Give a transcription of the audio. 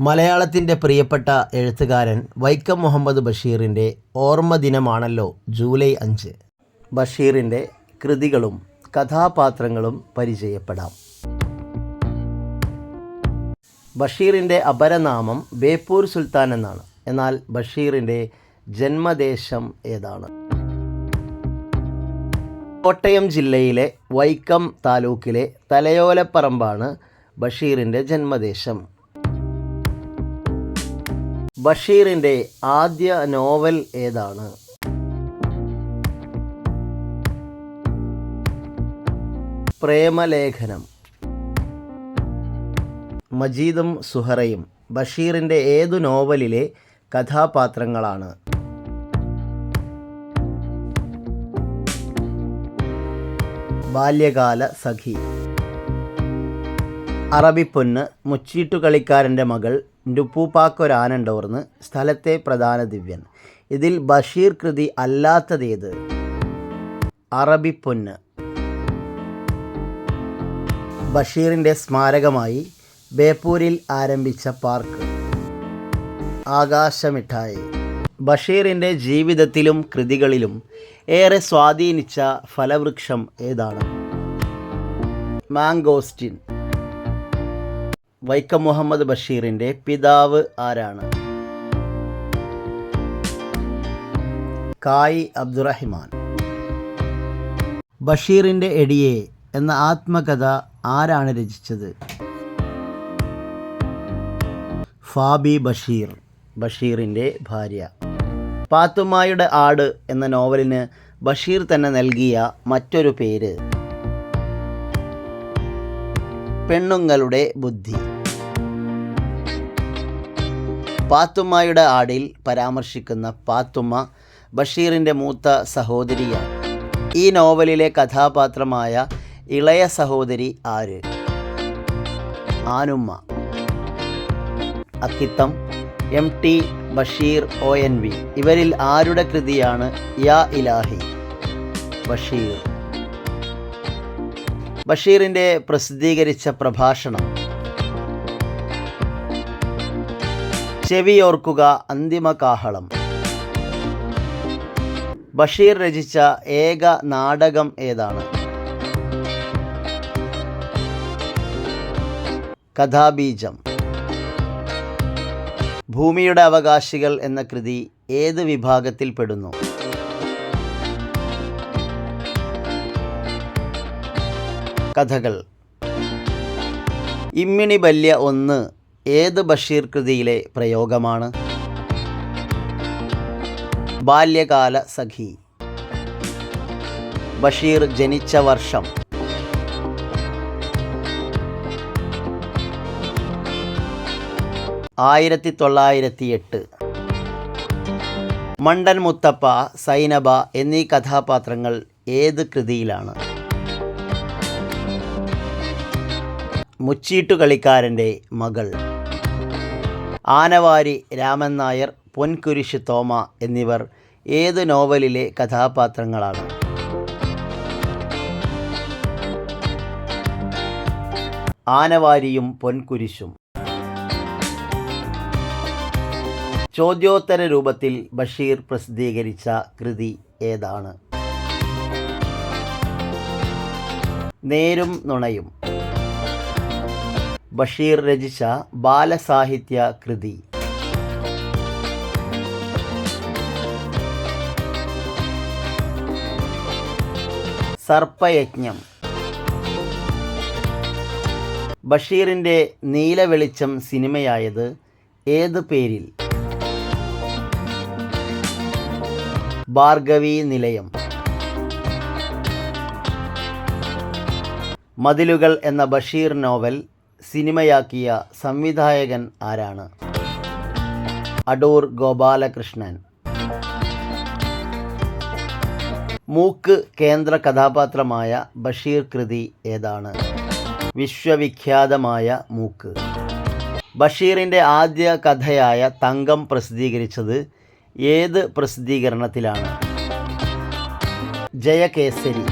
മലയാളത്തിന്റെ പ്രിയപ്പെട്ട എഴുത്തുകാരൻ വൈക്കം മുഹമ്മദ് ബഷീറിന്റെ ഓർമ്മ ദിനമാണല്ലോ ജൂലൈ അഞ്ച്. ബഷീറിന്റെ കൃതികളും കഥാപാത്രങ്ങളും പരിചയപ്പെടാം. ബഷീറിന്റെ അപരനാമം ബേപ്പൂർ സുൽത്താൻ എന്നാണ്. എന്നാൽ ബഷീറിന്റെ ജന്മദേശം ഏതാണ്? കോട്ടയം ജില്ലയിലെ വൈക്കം താലൂക്കിലെ തലയോലപ്പറമ്പാണ് ബഷീറിന്റെ ജന്മദേശം. ബഷീറിന്റെ ആദ്യ നോവൽ ഏതാണ്? പ്രേമലേഖനം. മജീദും സുഹറയും ബഷീറിന്റെ ഏതു നോവലിലെ കഥാപാത്രങ്ങളാണ്? ബാല്യകാല സഖി. അറബിപ്പൊന്ന് മുച്ചീട്ടുകളിക്കാരന്റെ മകൾ നുപ്പൂപ്പാക്കൊരാനണ്ടോർന്ന് സ്ഥലത്തെ പ്രധാന ദിവ്യൻ. ഇതിൽ ബഷീർ കൃതി അല്ലാത്തതേത്? അറബിപ്പൊന്ന് ബഷീറിന്റെ സ്മാരകമായി ബേപ്പൂരിൽ ആരംഭിച്ച പാർക്ക്. ആകാശമിഠായി. ബഷീറിന്റെ ജീവിതത്തിലും കൃതികളിലും ഏറെ സ്വാധീനിച്ച ഫലവൃക്ഷം ഏതാണ്? മാങ്കോസ്റ്റിൻ. വൈക്കം മുഹമ്മദ് ബഷീറിന്റെ പിതാവ് ആരാണ്? കായി അബ്ദുറഹിമാൻ. ബഷീറിന്റെ എടിയെ എന്ന ആത്മകഥ ആരാണ് രചിച്ചത്? ഫാബി ബഷീർ ബഷീറിന്റെ ഭാര്യ. പാത്തുമായുടെ ആട് എന്ന നോവലിന് ബഷീർ തന്നെ നൽകിയ മറ്റൊരു പേര് പെണ്ണുങ്ങളുടെ ബുദ്ധി. പാത്തുമ്മയുടെ ആടിൽ പരാമർശിക്കുന്ന പാത്തുമ്മ ബഷീറിന്റെ മൂത്ത സഹോദരിയാണ്. ഈ നോവലിലെ കഥാപാത്രമായ ഇളയ സഹോദരി ആര്? Anumma. Akkitham M T Basheer O N V. ഇവരിൽ ആരുടെ കൃതിയാണ് യാ ഇലാഹി? ബഷീർ. ബഷീറിന്റെ പ്രസിദ്ധീകരിച്ച പ്രഭാഷണം ചെവിയോർക്കുക അന്തിമ കാഹളം ബഷീർ രചിച്ച ഏക നാടകം ഏതാണ്? കഥാബീജം. ഭൂമിയുടെ അവകാശികൾ എന്ന കൃതി ഏത് വിഭാഗത്തിൽപ്പെടുന്നു കഥകൾ. ഇമ്മിണി ബല്യ ഒന്ന് ഏത് ബഷീർ കൃതിയിലെ പ്രയോഗമാണ്? ബാല്യകാല സഖി. ബഷീർ ജനിച്ച വർഷം. ആയിരത്തി തൊള്ളായിരത്തി എട്ട് മണ്ടൻ മുത്തപ്പ സൈനബ എന്നീ കഥാപാത്രങ്ങൾ ഏത് കൃതിയിലാണ്? മുച്ചീട്ടുകളിക്കാരന്റെ മകൾ. ആനവാരി രാമൻ നായർ പൊൻകുരിശ് തോമ എന്നിവർ ഏത് നോവലിലെ കഥാപാത്രങ്ങളാണ്? ആനവാരിയും പൊൻകുരിശും. ചോദ്യോത്തര രൂപത്തിൽ ബഷീർ പ്രസിദ്ധീകരിച്ച കൃതി ഏതാണ്? നേരും നുണയും. ബഷീർ രചിച്ച ബാലസാഹിത്യ കൃതി. സർപ്പയജ്ഞം. ബഷീറിന്റെ നീലവെളിച്ചം സിനിമയായത് ഏത് പേരിൽ? ഭാർഗവി നിലയം. മതിലുകൾ എന്ന ബഷീർ നോവൽ സിനിമയാക്കിയ സംവിധായകൻ ആരാണ്? അടൂർ ഗോപാലകൃഷ്ണൻ. മൂക്ക് കേന്ദ്ര കഥാപാത്രമായ ബഷീർ കൃതി ഏതാണ്? വിശ്വവിഖ്യാതമായ മൂക്ക്. ബഷീറിന്റെ ആദ്യ കഥയായ തങ്കം പ്രസിദ്ധീകരിച്ചത് ഏത് പ്രസിദ്ധീകരണത്തിലാണ്? ജയകേസരി.